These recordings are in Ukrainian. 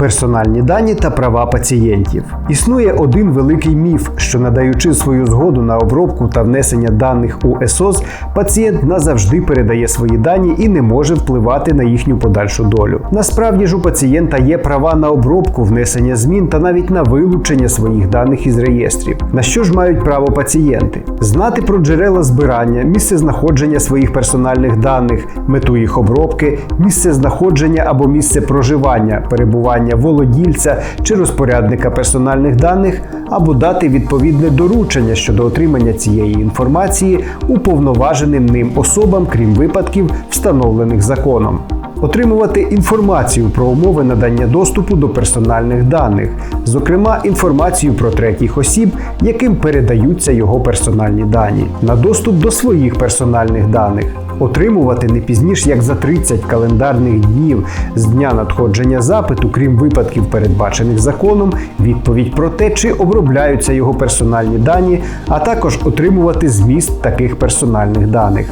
Персональні дані та права пацієнтів. Існує один великий міф, що надаючи свою згоду на обробку та внесення даних у ЕСОС, пацієнт назавжди передає свої дані і не може впливати на їхню подальшу долю. Насправді ж у пацієнта є права на обробку, внесення змін та навіть на вилучення своїх даних із реєстрів. На що ж мають право пацієнти? Знати про джерела збирання, місце знаходження своїх персональних даних, мету їх обробки, місце знаходження або місце проживання, перебування володільця чи розпорядника персональних даних, або дати відповідне доручення щодо отримання цієї інформації уповноваженим ним особам, крім випадків, встановлених законом. Отримувати інформацію про умови надання доступу до персональних даних, зокрема інформацію про третіх осіб, яким передаються його персональні дані, на доступ до своїх персональних даних, отримувати не пізніш як за 30 календарних днів з дня надходження запиту, крім випадків, передбачених законом, відповідь про те, чи обробляються його персональні дані, а також отримувати зміст таких персональних даних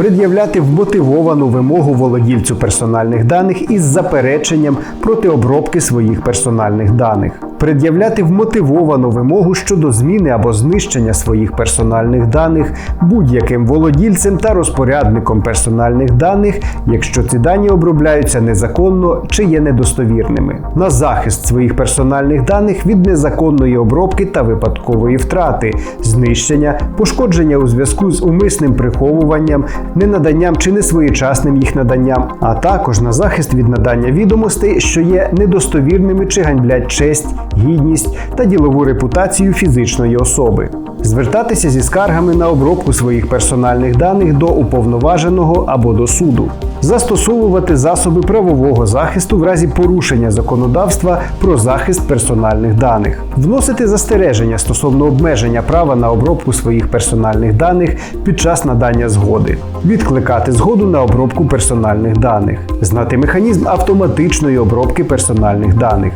пред'являти вмотивовану вимогу володільцю персональних даних із запереченням проти обробки своїх персональних даних, пред'являти вмотивовану вимогу щодо зміни або знищення своїх персональних даних будь-яким володільцем та розпорядником персональних даних, якщо ці дані обробляються незаконно чи є недостовірними, на захист своїх персональних даних від незаконної обробки та випадкової втрати, знищення, пошкодження у зв'язку з умисним приховуванням, ненаданням чи несвоєчасним їх наданням, а також на захист від надання відомостей, що є недостовірними чи ганьблять честь, гідність та ділову репутацію фізичної особи. Звертатися зі скаргами на обробку своїх персональних даних до уповноваженого або до суду, застосовувати засоби правового захисту в разі порушення законодавства про захист персональних даних, вносити застереження стосовно обмеження права на обробку своїх персональних даних під час надання згоди, відкликати згоду на обробку персональних даних, знати механізм автоматичної обробки персональних даних.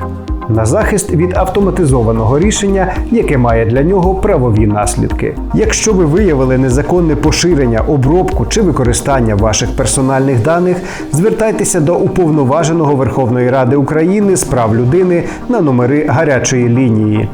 На захист від автоматизованого рішення, яке має для нього правові наслідки. Якщо ви виявили незаконне поширення, обробку чи використання ваших персональних даних, звертайтеся до уповноваженого Верховної Ради України з прав людини на номери гарячої лінії